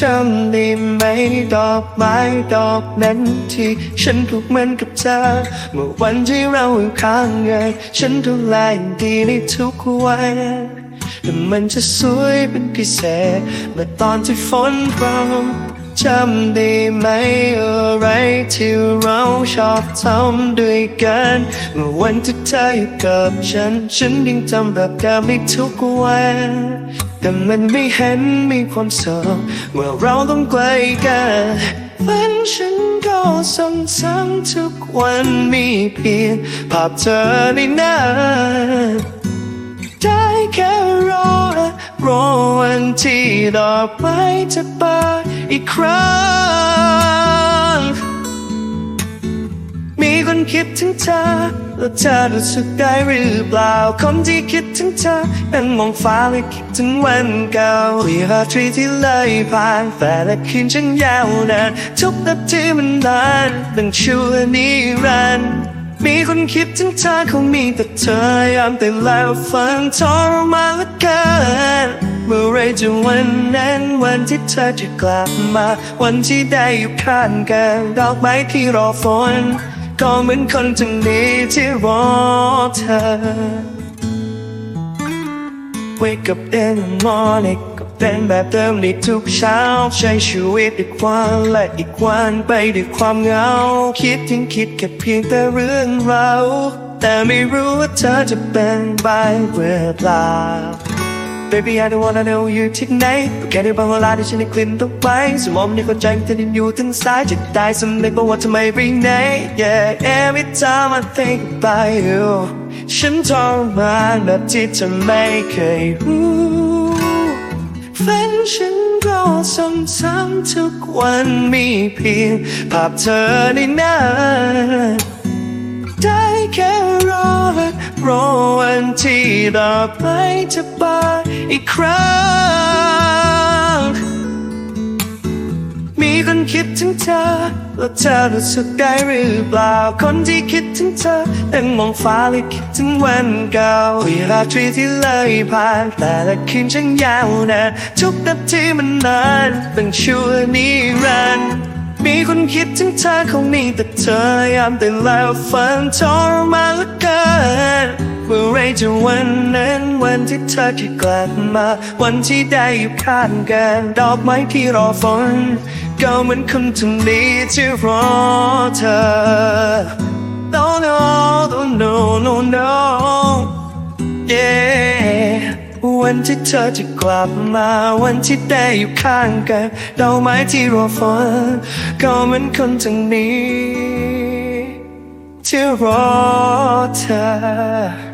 จำได้ไหมดอกไม้ดอกนั้นที่ฉันถูกเหมือนกับเธอ เมื่อวันที่เราอยู่ข้างกันฉันดูแลอย่างดีในทุกวันแต่มันจะสวยเป็นพิเศษเมื่อตอนที่ฝนพรำ จำได้ไหมอะไรที่เราชอบทำด้วยกันเมื่อวันที่เธออยู่กับฉัน ฉันยังจำแบบเดิมในทุกวันแต่มันไม่เห็นมีความสุขเมื่อเราต้องไกลกันฝันฉันก็ซ้ำๆทุกวันมีเพียงภาพเธอในหน้าได้แค่รอรอวันที่ดอกไม้จะบาน อีกครั้ง มีคนคิดถึงเธอแล้วเธอรู้สึกได้หรือเปล่า คนที่คิดถึงเธอนั้นมองฟ้าและคิดถึงวันเก่าวีราตรีที่เลยผ่านแต่ละคืนฉันยาวนานทุกนาทีมันนานตั้งชั่วนิรันดร์มีคนคิดถึงเธอคงมีแต่เธอยามแต่แล้วฟังทรมานเหลือเกิน เมื่อไรจะวันนั้นวันที่เธอจะกลับมา วันที่ได้อยู่ข้างกันดอกไม้ที่รอฝน ก็เหมือนคนจะหนีที่รอเธอ Wake up in the morning ก็เป็นแบบเดิมในทุกเช้า ใช้ชีวิตด้วยความและอีกวันไปด้วยความเหงา คิดถึงคิดแค่เพียงแต่เรื่องเรา แต่ไม่รู้ว่าเธอจะเป็นไปเปล่า Baby I don't wanna know you ที่ไหนก็แค่ได้บางเวลาที่ฉันได้กลิ่นต้องไปสมองในคนใจมันจะอยู่ทั้งซ้ายจะตายสำนึกบอกว่าทำไมไปไหน Yeah every time I think about you ฉันทรมานแบบที่เธอไม่เคยรู้ฝันฉันก็ซ้ำๆทุกวันมีเพียงภาพเธอในหน้ ที่ดอไม้จะบาอีกครั้ง มีคนคิดถึงเธอ แล้วเธอรู้สึกได้หรือเปล่า คนที่คิดถึงเธอแต่มองฟ้าและคิดถึงวันเก่าเวลาตรีที่เลยผ่าน แต่ละคืนช่างยาวนานทุกนาทีมันนานตั้งชั่วนิรันดร์มีคนคิดถึงเธอคงมีแต่เธอยามตื่นแล้วฝันทรมานเหลือเกิน เมื่อไรจะวันนั้นวันที่เธอจะกลับมา วันที่ได้อยู่ข้างกันดอกไม้ที่รอฝน ก็เหมือนคนที่นี้ที่รอเธอ No no no no no no yeah วันที่เธอจะกลับมา วันที่ได้อยู่ข้างกันดอกไม้ที่รอฝน ก็เหมือนคนที่นี้ที่รอเธอ